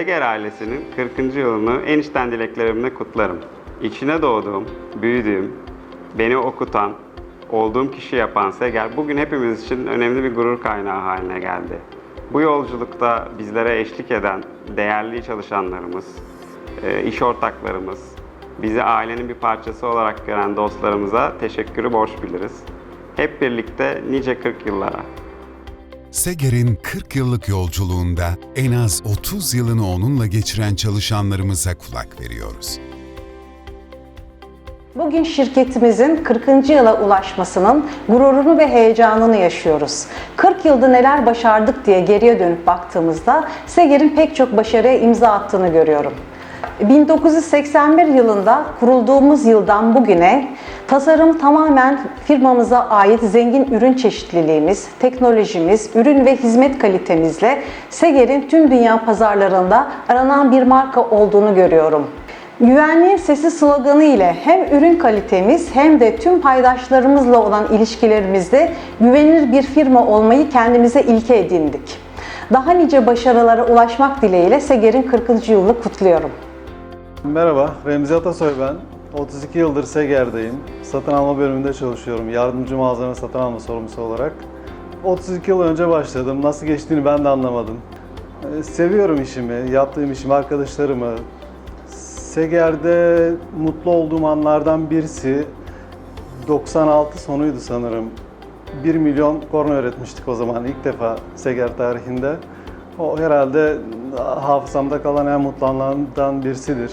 Seger ailesinin 40. yılını en içten dileklerimle kutlarım. İçine doğduğum, büyüdüğüm, beni okutan, olduğum kişi yapan Seger bugün hepimiz için önemli bir gurur kaynağı haline geldi. Bu yolculukta bizlere eşlik eden değerli çalışanlarımız, e, iş ortaklarımız, bizi ailenin bir parçası olarak gören dostlarımıza teşekkürü borç biliriz. Hep birlikte nice 40 yıllara. Seger'in 40 yıllık yolculuğunda en az 30 yılını onunla geçiren çalışanlarımıza kulak veriyoruz. Bugün şirketimizin 40. yıla ulaşmasının gururunu ve heyecanını yaşıyoruz. 40 yılda neler başardık diye geriye dönüp baktığımızda Seger'in pek çok başarıya imza attığını görüyorum. 1981 yılında kurulduğumuz yıldan bugüne tasarım tamamen firmamıza ait zengin ürün çeşitliliğimiz, teknolojimiz, ürün ve hizmet kalitemizle Seger'in tüm dünya pazarlarında aranan bir marka olduğunu görüyorum. Güvenliğin sesi sloganı ile hem ürün kalitemiz hem de tüm paydaşlarımızla olan ilişkilerimizde güvenilir bir firma olmayı kendimize ilke edindik. Daha nice başarılara ulaşmak dileğiyle Seger'in 40. yılını kutluyorum. Merhaba, Remzi Atasoy ben. 32 yıldır Seger'deyim. Satın alma bölümünde çalışıyorum. Yardımcı malzeme satın alma sorumlusu olarak. 32 yıl önce başladım. Nasıl geçtiğini ben de anlamadım. Ee, Seviyorum işimi, yaptığım işimi, arkadaşlarımı. Seger'de mutlu olduğum anlardan birisi 96 sonuydu sanırım. 1 milyon korna öğretmiştik o zaman ilk defa Seger tarihinde. O herhalde hafızamda kalan en mutlu anlardan birisidir.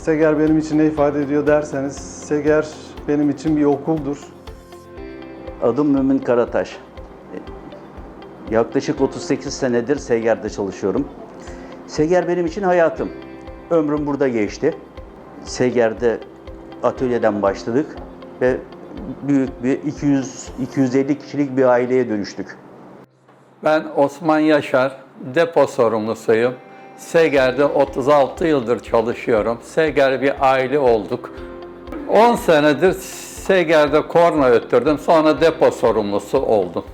Seger benim için ne ifade ediyor derseniz, Seger benim için bir okuldur. Adım Mümin Karataş. Yaklaşık 38 senedir Seger'de çalışıyorum. Seger benim için hayatım. Ömrüm burada geçti. Seger'de atölyeden başladık ve büyük bir 200 250 kişilik bir aileye dönüştük. Ben Osman Yaşar, depo sorumlusuyum. Seger'de 36 yıldır çalışıyorum. Seger bir aile olduk. 10 senedir Seger'de korna öttürdüm, sonra depo sorumlusu oldum.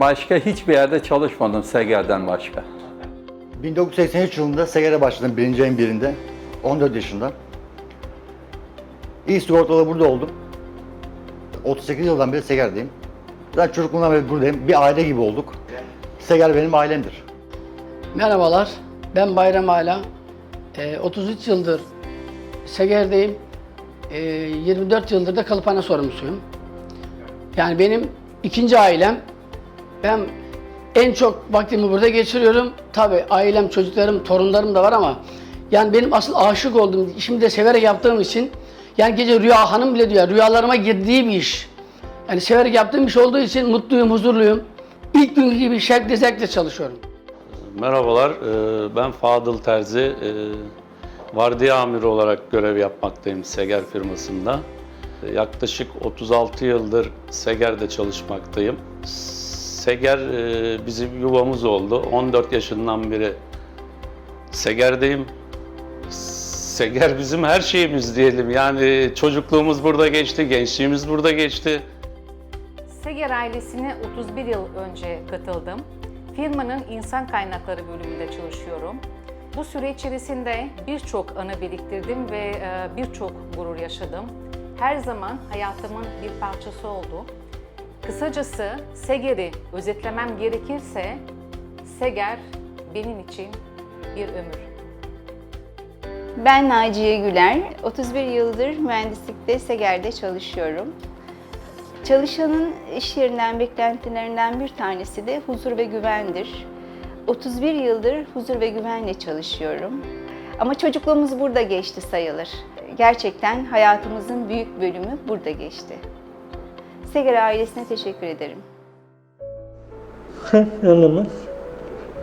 Başka hiçbir yerde çalışmadım Seger'den başka. 1983 yılında Seger'e başladım birinci ayın birinde. 14 yaşında. İlk sigortalı burada oldum. 38 yıldan beri Seger'deyim. Zaten çocukluğumdan beri buradayım. Bir aile gibi olduk. Seger benim ailemdir. Merhabalar, ben Bayram Ala. Ee, 33 yıldır Seger'deyim. Ee, 24 yıldır da kalıphane sorumlusuyum. Yani benim ikinci ailem. Ben en çok vaktimi burada geçiriyorum. Tabii ailem, çocuklarım, torunlarım da var ama yani benim asıl aşık olduğum, işimi de severek yaptığım için yani gece rüya hanım bile diyor, rüyalarıma girdiği bir iş. Yani severek yaptığım iş olduğu için mutluyum, huzurluyum. İlk günkü gibi şevkle zevkle çalışıyorum. Merhabalar, e, ben Fadıl Terzi. E, Vardiya amiri olarak görev yapmaktayım Seger firmasında. Yaklaşık 36 yıldır Seger'de çalışmaktayım. Seger e, bizim yuvamız oldu. 14 yaşından beri Seger'deyim. Seger bizim her şeyimiz diyelim. Yani çocukluğumuz burada geçti, gençliğimiz burada geçti. Seger ailesine 31 yıl önce katıldım. Firmanın insan kaynakları bölümünde çalışıyorum. Bu süre içerisinde birçok anı biriktirdim ve e, birçok gurur yaşadım. Her zaman hayatımın bir parçası oldu. Kısacası Seger'i özetlemem gerekirse Seger benim için bir ömür. Ben Naciye Güler, 31 yıldır mühendislikte Seger'de çalışıyorum. Çalışanın iş yerinden beklentilerinden bir tanesi de huzur ve güvendir. 31 yıldır huzur ve güvenle çalışıyorum. Ama çocukluğumuz burada geçti sayılır. Gerçekten hayatımızın büyük bölümü burada geçti. Seger ailesine teşekkür ederim. 40 yılımız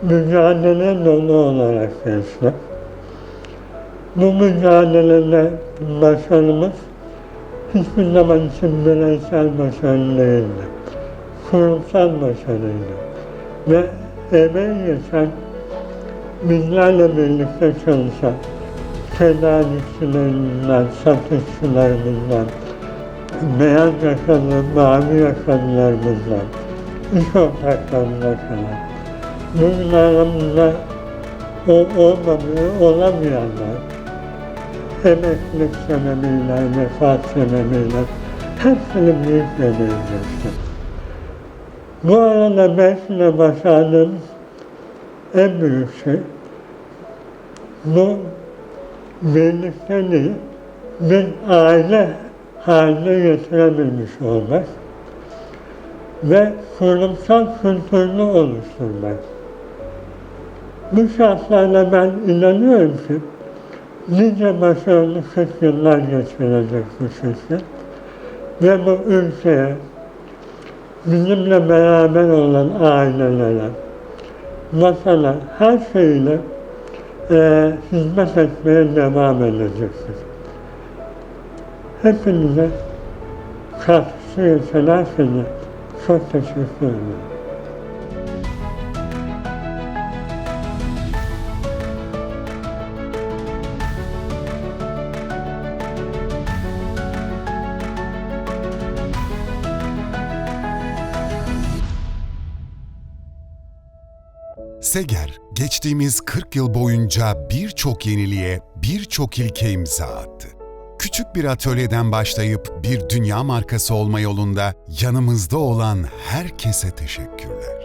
mücadele dolu olarak geçti. Bu mücadelede başarımız hiçbir zaman için bireysel başarı değildi. Kurumsal başarıydı. Ve emeği geçen, bizlerle birlikte çalışan tedarikçilerinden, satışçılarımızdan, beyaz yakalı, mavi yakalılarımızdan, iş ortaklarımızla kadar. Bugün aramızda o olmadığı olamayanlar, emeklilik sebebiyle, vefat sebebiyle hepsini büyük geçti. Bu arada de başardığım en büyük şey bu birlikteliği bir aile haline getirebilmiş olmak ve kurumsal kültürünü oluşturmak. Bu şartlarda ben inanıyorum ki nice başarılı 40 yıllar geçirecek bu şirket ve bu ülkeye bizimle beraber olan ailelere, vatana her şeyle e, hizmet etmeye devam edecektir. Hepinize katkısı herkese çok teşekkür ederim. Seger, geçtiğimiz 40 yıl boyunca birçok yeniliğe, birçok ilke imza attı. Küçük bir atölyeden başlayıp bir dünya markası olma yolunda yanımızda olan herkese teşekkürler.